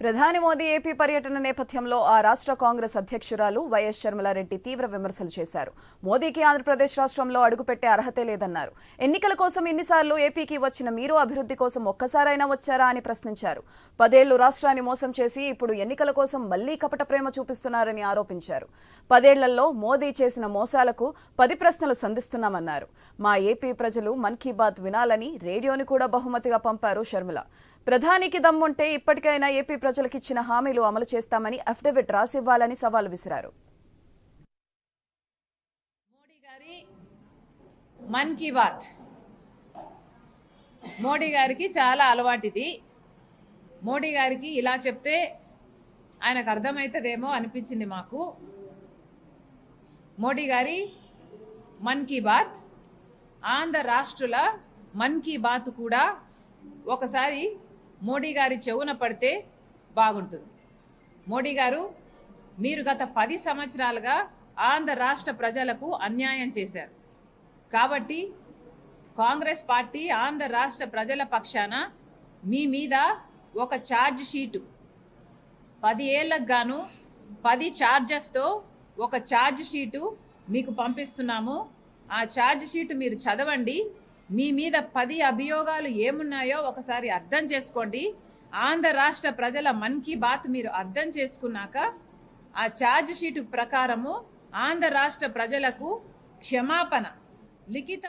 ప్రధాని మోదీ ఏపీ పర్యటన నేపథ్యంలో ఆ రాష్ట్ర కాంగ్రెస్ అధ్యక్షురాలు వైఎస్ శర్మలారెడ్డి తీవ్ర విమర్శలు చేశారు. మోదీకి ఆంధ్రప్రదేశ్ రాష్ట్రంలో అడుగుపెట్టే అర్హతే లేదన్నారు. ఎన్నికల కోసం ఎన్నిసార్లు ఏపీకి వచ్చిన మీరు అభివృద్ధి కోసం ఒక్కసారైనా వచ్చారా అని ప్రశ్నించారు. పదేళ్ళు రాష్ట్రాన్ని మోసం చేసి ఇప్పుడు ఎన్నికల కోసం మళ్ళీ కపట ప్రేమ చూపిస్తున్నారని ఆరోపించారు. పదేళ్ళలో మోదీ చేసిన మోసాలకు పది ప్రశ్నలు సంధిస్తున్నామన్నారు. మా ఏపీ ప్రజలు మన్ కీ బాత్ వినాలని రేడియోని కూడా బహుమతిగా పంపారు శర్మిల ప్రధానికి దమ్ముంటే ఇప్పటికైనా ఏపీ ప్రజలకు ఇచ్చిన హామీలు అమలు చేస్తామని అఫిడవిట్ రాసివ్వాలని సవాల్ విసిరారు. మోడీ గారి మన్ కీ బాత్. మోడీ గారికి చాలా అలవాటిది. మోడీ గారికి ఇలా చెప్తే ఆయనకు అర్థమవుతుందేమో అనిపించింది మాకు. మోడీ గారి మన్ కీ బాత్ ఆంధ్ర రాష్ట్రుల మన్ కీ బాత్ కూడా ఒకసారి మోడీ గారి చెవున పడితే బాగుంటుంది. మోడీ గారు మీరు గత పది సంవత్సరాలుగా ఆంధ్ర రాష్ట్ర ప్రజలకు అన్యాయం చేశారు. కాబట్టి కాంగ్రెస్ పార్టీ ఆంధ్ర రాష్ట్ర ప్రజల పక్షాన మీ మీద ఒక ఛార్జ్ షీటు. పది ఏళ్ళకు గాను పది ఛార్జెస్తో ఒక ఛార్జ్ షీటు మీకు పంపిస్తున్నాము. ఆ ఛార్జ్ షీటు మీరు చదవండి. మీ మీద పది అభియోగాలు ఏమున్నాయో ఒకసారి అర్థం చేసుకోండి. ఆంధ్ర రాష్ట్ర ప్రజల మన్ కీ బాత్ మీరు అర్థం చేసుకున్నాక ఆ ఛార్జ్ షీట్ ప్రకారము ఆంధ్ర రాష్ట్ర ప్రజలకు క్షమాపణ లిఖిత